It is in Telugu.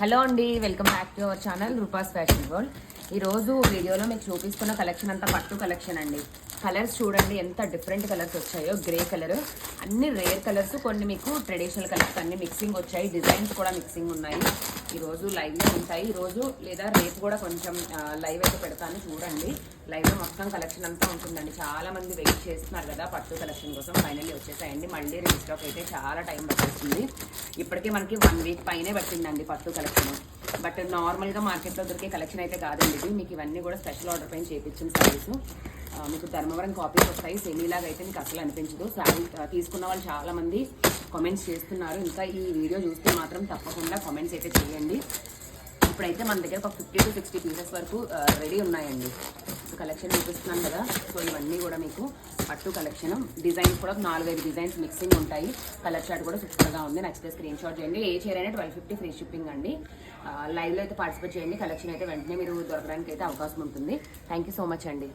హలో అండి welcome back to our channel Roopa's fashion world. ఈ రోజు వీడియోలో మీకు చూపిస్తున్న కలెక్షన్ అంతా పట్టు కలెక్షన్ అండి. కలర్స్ చూడండి ఎంత డిఫరెంట్ కలర్స్ వచ్చాయో. Grey colour. అన్ని రేర్ కలర్స్ కొన్ని మీకు ట్రెడిషనల్ కలర్స్ అన్ని మిక్సింగ్ వచ్చాయి. డిజైన్స్ కూడా మిక్సింగ్ ఉన్నాయి. ఈరోజు లైవ్లో ఉంటాయి. ఈరోజు లేదా రేపు కూడా కొంచెం లైవ్ అయితే పెడతాను చూడండి. లైవ్లో మొత్తం కలెక్షన్ అంతా ఉంటుందండి. చాలా మంది వెయిట్ చేస్తున్నారు కదా పట్టు కలెక్షన్ కోసం. ఫైనల్లీ వచ్చేసాయండి. మళ్ళీ రీస్టాక్ అయితే చాలా టైం పట్టేస్తుంది. ఇప్పటికే మనకి వన్ వీక్ పైనే పట్టిందండి పట్టు కలెక్షన్ బట్ నార్మల్గా మార్కెట్లో దొరికే కలెక్షన్ అయితే కాదండి ఇది. మీకు ఇవన్నీ కూడా స్పెషల్ ఆర్డర్ పైన చేయించిన సారీస్ మీకు ధర్మవరం కాపీస్ వస్తాయి సెమీలాగా అయితే మీకు అసలు అనిపించదు. శారీ తీసుకున్న వాళ్ళు చాలామంది కామెంట్స్ చేస్తున్నారు. ఇంకా ఈ వీడియో చూస్తే మాత్రం తప్పకుండా కామెంట్స్ అయితే చేయండి. ఇప్పుడైతే మన దగ్గర ఒక ఫిఫ్టీ టు సిక్స్టీ పీసెస్ వరకు రెడీ ఉన్నాయండి. కలెక్షన్ చూపిస్తున్నాను కదా. సో ఇవన్నీ కూడా మీకు పట్టు కలెక్షన్ డిజైన్స్ కూడా నాలుగైదు డిజైన్స్ మిక్సింగ్ ఉంటాయి. కలర్ షార్ట్ కూడా సూపర్గా ఉంది. నచ్చితే స్క్రీన్ షాట్ చేయండి. ఏ చీర అయినా ట్వెల్వ్ ఫిఫ్టీ ఫ్రీ షిప్పింగ్ అండి. లైవ్లో అయితే పార్టిసిపేట్ చేయండి. కలెక్షన్ అయితే వెంటనే మీరు దొరకడానికి అయితే అవకాశం ఉంటుంది. థ్యాంక్ యూ సో మచ్ అండి.